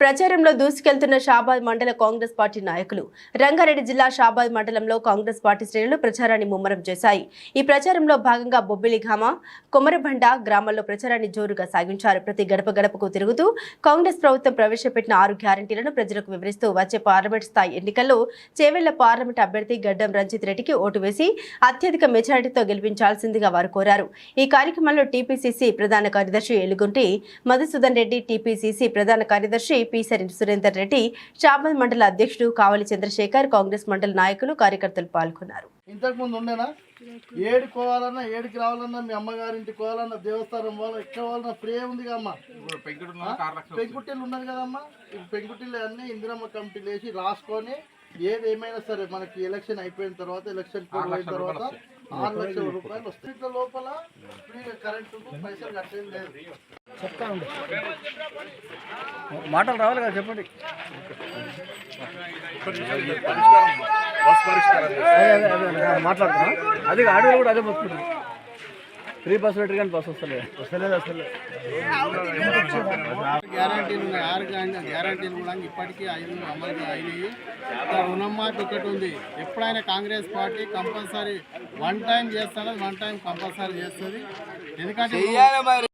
ప్రచారంలో దూసుకెళ్తున్న షాబాద్ మండల కాంగ్రెస్ పార్టీ నాయకులు రంగారెడ్డి జిల్లా షాబాద్ మండలంలో కాంగ్రెస్ పార్టీ శ్రేణులు ప్రచారాన్ని ముమ్మరం చేశాయి. ఈ ప్రచారంలో భాగంగా బొబ్బిలిఘామ కొమరబండ గ్రామాల్లో ప్రచారాన్ని జోరుగా సాగించారు. ప్రతి గడప గడపకు తిరుగుతూ కాంగ్రెస్ ప్రభుత్వం ప్రవేశపెట్టిన ఆరు గ్యారంటీలను ప్రజలకు వివరిస్తూ వచ్చే పార్లమెంట్ స్థాయి ఎన్నికల్లో చేవెళ్ళ పార్లమెంట్ అభ్యర్థి గడ్డం రంజిత్ రెడ్డికి ఓటు వేసి అత్యధిక మెజారిటీతో గెలిపించాల్సిందిగా వారు కోరారు. ఈ కార్యక్రమంలో టీపీసీసీ ప్రధాన కార్యదర్శి ఎలుగుంటి మధుసూదన్ రెడ్డి టీపీసీసీ ప్రధాన కార్యదర్శి పీసరి సురేందర్ రెడ్డి షాబాద్ మండల అధ్యక్షుడు కావలి చంద్రశేఖర్ కాంగ్రెస్ మండల నాయకులు కార్యకర్తలు పాల్గొన్నారు. ఇంతకు ముందు ఉండేనా? ఏడికి పోవాలన్నా ఏడికి రావాలన్నా మీ అమ్మగారింటికి పోవాలన్నా దేవస్థానం పోవాలన్నా ఎక్కడ పోవాలన్నా ఫ్రీ ఉంది కదమ్మా. పెంకుటిల్లు ఉన్నది కదమ్మా. ఈ పెంకుటిల్లు అన్ని ఇందిరమ్మ కమిటీలు వేసి రాసుకొని ఏది ఏమైనా సరే మనకి ఎలక్షన్ అయిపోయిన తర్వాత ఎలక్షన్ అయిన తర్వాత ఆరు లక్షల రూపాయలు వస్తాయి. ఇట్లా లోపల కరెంటు పైసలు కట్టేది లేదు. చెప్తా మాటలు రావాలి కదా చెప్పండి మాట్లాడుతున్నా అది ఆడవాళ్ళు కూడా అదే వస్తుంది ఫ్రీ బస్ పెట్టి కానీ బస్ వస్తలేదు వస్తలేదు అసలు గ్యారంటీలు ఉన్నాయి ఆరు గ్యారంటీలు కూడా ఇప్పటికీ ఐదు అమలు అయినాయి రుణమాఫీ ఒకటి ఉంది ఎప్పుడైనా Congress party compulsory one time చేస్తారో వన్ టైం కంపల్సరీ చేస్తుంది ఎందుకంటే